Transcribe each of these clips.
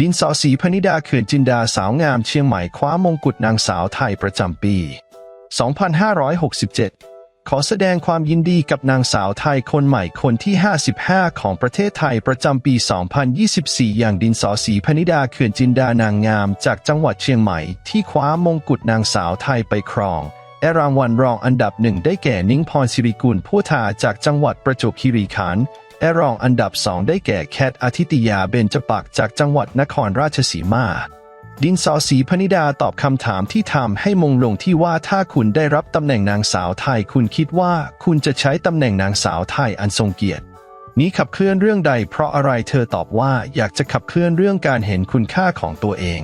ดินสอสีพนิดาเขื่อนจินดาสาวงามเชียงใหม่คว้ามงกุฎนางสาวไทยประจำปี 2567 ขอแสดงความยินดีกับนางสาวไทยคนใหม่คนที่ 55 ของประเทศไทยประจำปี 2024 อย่างดินสอสีพนิดาเขื่อนจินดานางงาม จากจังหวัดเชียงใหม่ ที่คว้ามงกุฎนางสาวไทยไปครองแลรางวัลรองอันดับหนึ่งได้แก่นิ้งพรสิริกุลผู้ทาจากจังหวัดประจวบคีรีขันธ์ และรองอันดับสองได้แก่แคทอาทิตยาเบญจปักจากจังหวัดนครราชสีมา ดินสอสีพนิดาตอบคำถามที่ทำให้มงลงที่ว่าถ้าคุณได้รับตำแหน่งนางสาวไทย คุณคิดว่าคุณจะใช้ตำแหน่งนางสาวไทยอันทรงเกียรติ นี้ขับเคลื่อนเรื่องใด เพราะอะไรเธอตอบว่าอยากจะขับเคลื่อนเรื่องการเห็นคุณค่าของตัวเอง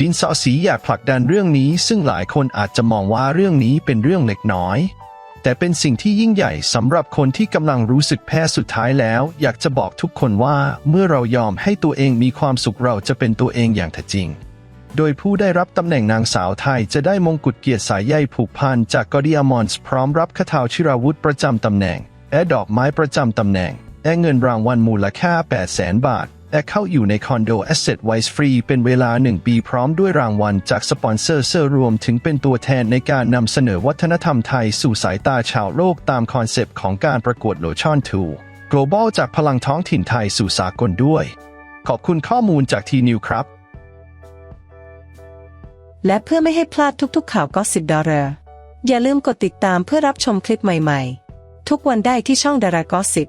ดินสอสีอยากผลักดันเรื่องนี้ ซึ่งหลายคนอาจจะมองว่าเรื่องนี้เป็นเรื่องเล็กน้อย แต่เป็นสิ่งที่ยิ่งใหญ่สำหรับคนที่กำลังรู้สึกแพ้สุดท้ายแล้ว อยากจะบอกทุกคนว่าเมื่อเรายอมให้ตัวเองมีความสุขเราจะเป็นตัวเองอย่างแท้จริง โดยผู้ได้รับตำแหน่งนางสาวไทยจะได้มงกุฎเกียรติสายใยผูกพันจากกอดิอามอนส์พร้อมรับคาถาชิราวุธประจำตำแหน่งและดอกไม้ประจำตำแหน่งและเงินรางวัลมูลค่า 8 0 0 0 0 0 บาท และเข้าอยู่ในคอนโด Asset Wise Free เป็นเวลา 1 ปีพร้อมด้วยรางวัลจากสปอนเซอร์เซอร์รวมถึงเป็นตัวแทนในการนำเสนอวัฒนธรรมไทยสู่สายตาชาวโลกตามคอนเซปต์ของการประกวดโลชั่นทู Global จากพลังท้องถิ่นไทยสู่สากลด้วย ขอบคุณข้อมูลจากทีนิวครับ และเพื่อไม่ให้พลาดทุกๆ ข่าวก็สิบดอลลาร์อย่าลืมกดติดตามเพื่อรับชมคลิปใหม่ๆ ทุกวันได้ที่ช่องดารากอสิบ